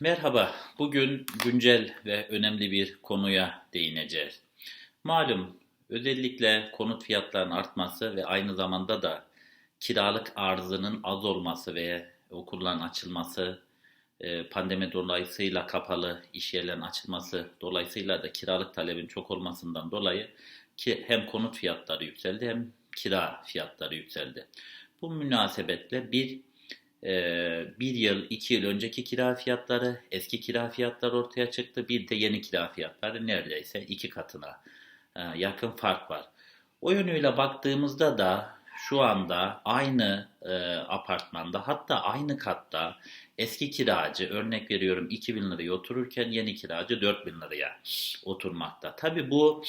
Merhaba, bugün güncel ve önemli bir konuya değineceğiz. Malum özellikle konut fiyatlarının artması ve aynı zamanda da kiralık arzının az olması ve okulların açılması, e, pandemi dolayısıyla kapalı iş yerlerinin açılması dolayısıyla da kiralık talebin çok olmasından dolayı ki hem konut fiyatları yükseldi hem kira fiyatları yükseldi. Bu münasebetle bir bir yıl, iki yıl önceki kira fiyatları, eski kira fiyatları ortaya çıktı. Bir de yeni kira fiyatları neredeyse iki katına e, yakın fark var. O yönüyle baktığımızda da şu anda aynı e, apartmanda hatta aynı katta eski kiracı örnek veriyorum 2000 liraya otururken yeni kiracı 4000 liraya oturmakta. Tabi bu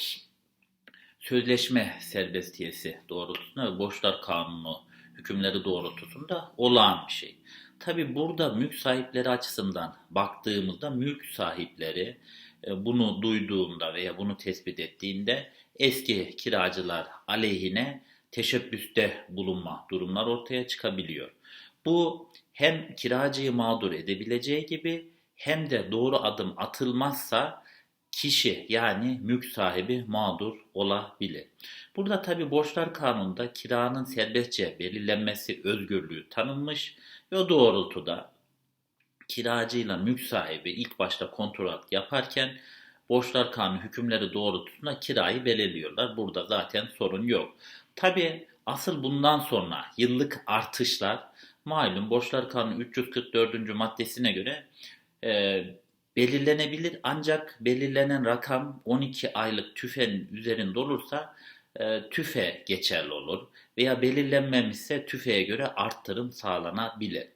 sözleşme serbestiyesi doğrultusunda borçlar kanunu hükümleri doğrultusunda olağan bir şey. Tabi burada mülk sahipleri açısından baktığımızda mülk sahipleri e, bunu duyduğunda veya bunu tespit ettiğinde eski kiracılar aleyhine teşebbüste bulunma durumlar ortaya çıkabiliyor. Bu hem kiracıyı mağdur edebileceği gibi hem de doğru adım atılmazsa kişi yani mülk sahibi mağdur olabilir. Burada tabi borçlar kanununda kiranın serbestçe belirlenmesi özgürlüğü tanınmış ve o doğrultuda kiracıyla mülk sahibi ilk başta kontrat yaparken borçlar kanunu hükümleri doğrultusunda kirayı belirliyorlar. Burada zaten sorun yok. Tabi asıl bundan sonra yıllık artışlar malum borçlar kanunu 344. maddesine göre e, belirlenebilir ancak belirlenen rakam 12 aylık tüfenin üzerinde olursa e, tüfe geçerli olur veya belirlenmemişse tüfeğe göre arttırım sağlanabilir.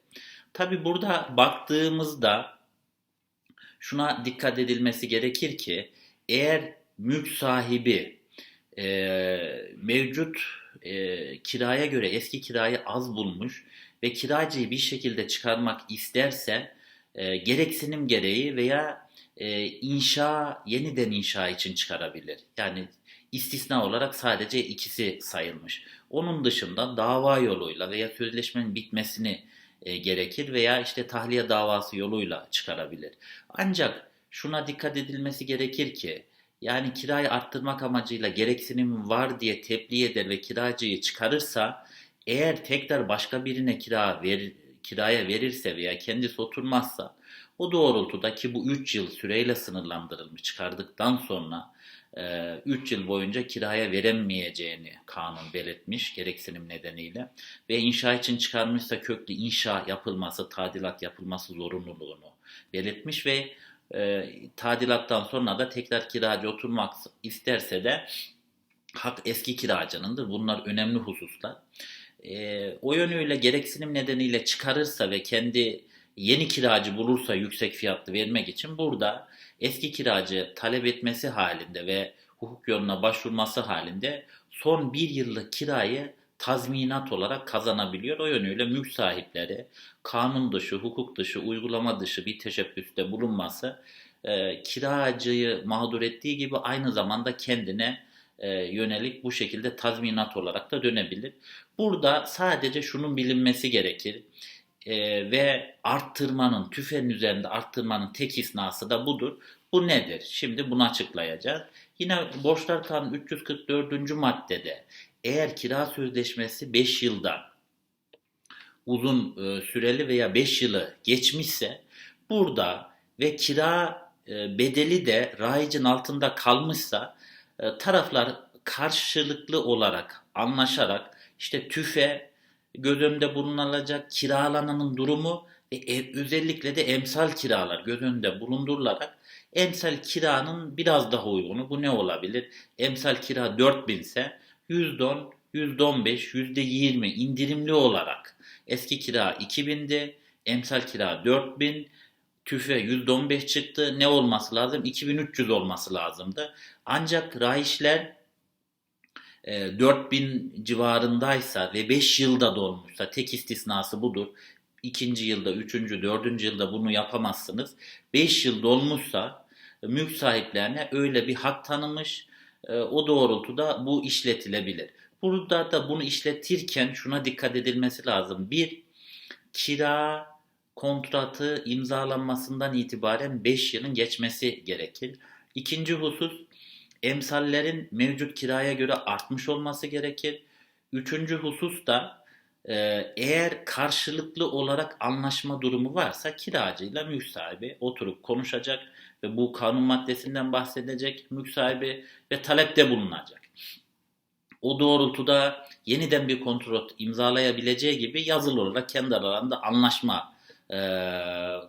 Tabi burada baktığımızda şuna dikkat edilmesi gerekir ki eğer mülk sahibi e, mevcut e, kiraya göre eski kirayı az bulmuş ve kiracıyı bir şekilde çıkarmak isterse e, gereksinim gereği veya e, inşa yeniden inşa için çıkarabilir. Yani istisna olarak sadece ikisi sayılmış. Onun dışında dava yoluyla veya sözleşmenin bitmesini e, gerekir veya işte tahliye davası yoluyla çıkarabilir. Ancak şuna dikkat edilmesi gerekir ki yani kirayı arttırmak amacıyla gereksinim var diye tebliğ eder ve kiracıyı çıkarırsa eğer tekrar başka birine kira ver, kiraya verirse veya kendisi oturmazsa o doğrultuda ki bu 3 yıl süreyle sınırlandırılmış çıkardıktan sonra 3 yıl boyunca kiraya veremeyeceğini kanun belirtmiş gereksinim nedeniyle ve inşa için çıkarmışsa köklü inşa yapılması, tadilat yapılması zorunluluğunu belirtmiş ve e, tadilattan sonra da tekrar kiracı oturmak isterse de hak eski kiracınındır. Bunlar önemli hususlar. E, o yönüyle gereksinim nedeniyle çıkarırsa ve kendi yeni kiracı bulursa yüksek fiyatlı vermek için burada eski kiracı talep etmesi halinde ve hukuk yoluna başvurması halinde son bir yıllık kirayı tazminat olarak kazanabiliyor. O yönüyle mülk sahipleri kanun dışı, hukuk dışı, uygulama dışı bir teşebbüste bulunması e, kiracıyı mağdur ettiği gibi aynı zamanda kendine yönelik bu şekilde tazminat olarak da dönebilir. Burada sadece şunun bilinmesi gerekir e, ve arttırmanın, tüfeğin üzerinde arttırmanın tek isnası da budur. Bu nedir? Şimdi bunu açıklayacağız. Yine Borçlar Kanunu 344. maddede eğer kira sözleşmesi 5 yıldan uzun e, süreli veya 5 yılı geçmişse burada ve kira e, bedeli de rayicin altında kalmışsa e, taraflar karşılıklı olarak anlaşarak işte tüfe göz önünde bulunulacak kiralananın durumu ve e, özellikle de emsal kiralar göz önünde bulundurularak emsal kiranın biraz daha uygunu bu ne olabilir? Emsal kira 4000 ise %10, %15, %20 indirimli olarak eski kira 2000'di, emsal kira 4000, tüfe %15 çıktı. Ne olması lazım? 2300 olması lazımdı. Ancak rayişler e, 4000 civarındaysa ve 5 yılda dolmuşsa tek istisnası budur. İkinci yılda, üçüncü, dördüncü yılda bunu yapamazsınız. 5 yıl dolmuşsa mülk sahiplerine öyle bir hak tanımış. E, o doğrultuda bu işletilebilir. Burada da bunu işletirken şuna dikkat edilmesi lazım. Bir, kira kontratı imzalanmasından itibaren 5 yılın geçmesi gerekir. İkinci husus emsallerin mevcut kiraya göre artmış olması gerekir. Üçüncü husus da e, eğer karşılıklı olarak anlaşma durumu varsa kiracıyla mülk sahibi oturup konuşacak ve bu kanun maddesinden bahsedecek mülk sahibi ve talepte bulunacak. O doğrultuda yeniden bir kontrat imzalayabileceği gibi yazılı olarak kendi aralarında anlaşma e,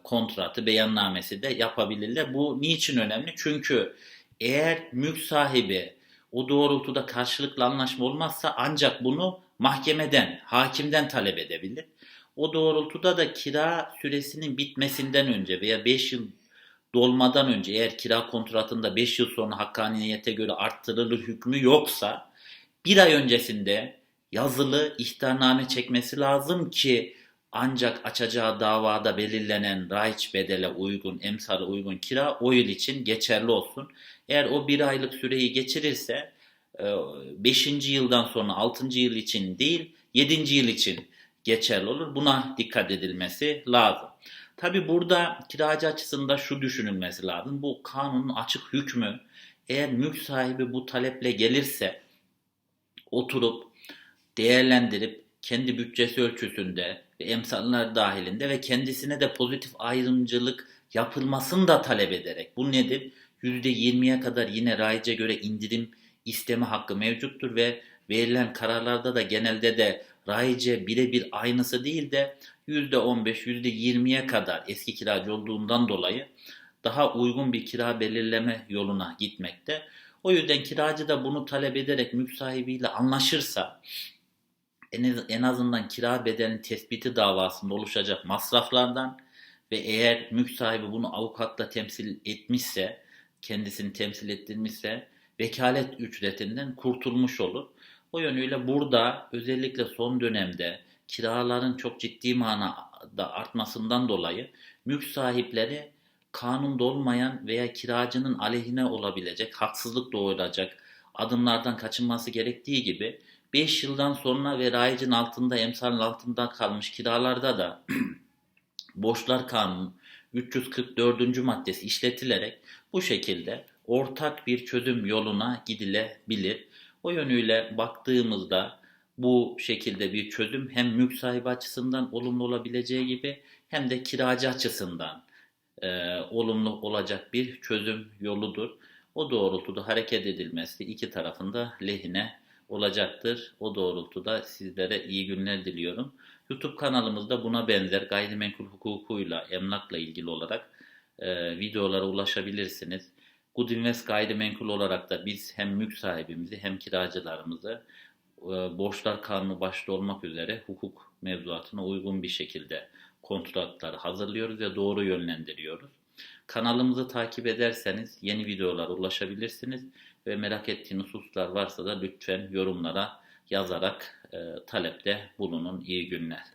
kontratı, beyannamesi de yapabilirler. Bu niçin önemli? Çünkü eğer mülk sahibi o doğrultuda karşılıklı anlaşma olmazsa ancak bunu mahkemeden, hakimden talep edebilir. O doğrultuda da kira süresinin bitmesinden önce veya 5 yıl dolmadan önce eğer kira kontratında 5 yıl sonra hakkaniyete göre arttırılır hükmü yoksa bir ay öncesinde yazılı ihtarname çekmesi lazım ki ancak açacağı davada belirlenen raiç bedele uygun, emsala uygun kira o yıl için geçerli olsun. Eğer o bir aylık süreyi geçirirse 5. yıldan sonra 6. yıl için değil 7. yıl için geçerli olur. Buna dikkat edilmesi lazım. Tabi burada kiracı açısından şu düşünülmesi lazım. Bu kanunun açık hükmü eğer mülk sahibi bu taleple gelirse oturup değerlendirip kendi bütçesi ölçüsünde ve emsallar dahilinde ve kendisine de pozitif ayrımcılık yapılmasını da talep ederek bu nedir? %20'ye kadar yine raice göre indirim isteme hakkı mevcuttur ve verilen kararlarda da genelde de raice birebir aynısı değil de %15, %20'ye kadar eski kiracı olduğundan dolayı daha uygun bir kira belirleme yoluna gitmekte. O yüzden kiracı da bunu talep ederek mülk sahibiyle anlaşırsa en azından kira bedelinin tespiti davasında oluşacak masraflardan ve eğer mülk sahibi bunu avukatla temsil etmişse, kendisini temsil ettirmişse vekalet ücretinden kurtulmuş olur. O yönüyle burada özellikle son dönemde kiraların çok ciddi manada artmasından dolayı mülk sahipleri kanunda olmayan veya kiracının aleyhine olabilecek, haksızlık doğuracak adımlardan kaçınması gerektiği gibi 5 yıldan sonra ve rayicin altında, emsalin altında kalmış kiralarda da borçlar kanunu 344. maddesi işletilerek bu şekilde ortak bir çözüm yoluna gidilebilir. O yönüyle baktığımızda bu şekilde bir çözüm hem mülk sahibi açısından olumlu olabileceği gibi hem de kiracı açısından e, olumlu olacak bir çözüm yoludur. O doğrultuda hareket edilmesi iki tarafında lehine olacaktır. O doğrultuda sizlere iyi günler diliyorum. YouTube kanalımızda buna benzer gayrimenkul hukukuyla, emlakla ilgili olarak e, videolara ulaşabilirsiniz. Good Invest gayrimenkul olarak da biz hem mülk sahibimizi hem kiracılarımızı e, borçlar kanunu başta olmak üzere hukuk mevzuatına uygun bir şekilde kontratları hazırlıyoruz ve doğru yönlendiriyoruz. Kanalımızı takip ederseniz yeni videolara ulaşabilirsiniz ve merak ettiğiniz hususlar varsa da lütfen yorumlara yazarak e, talepte bulunun. İyi günler.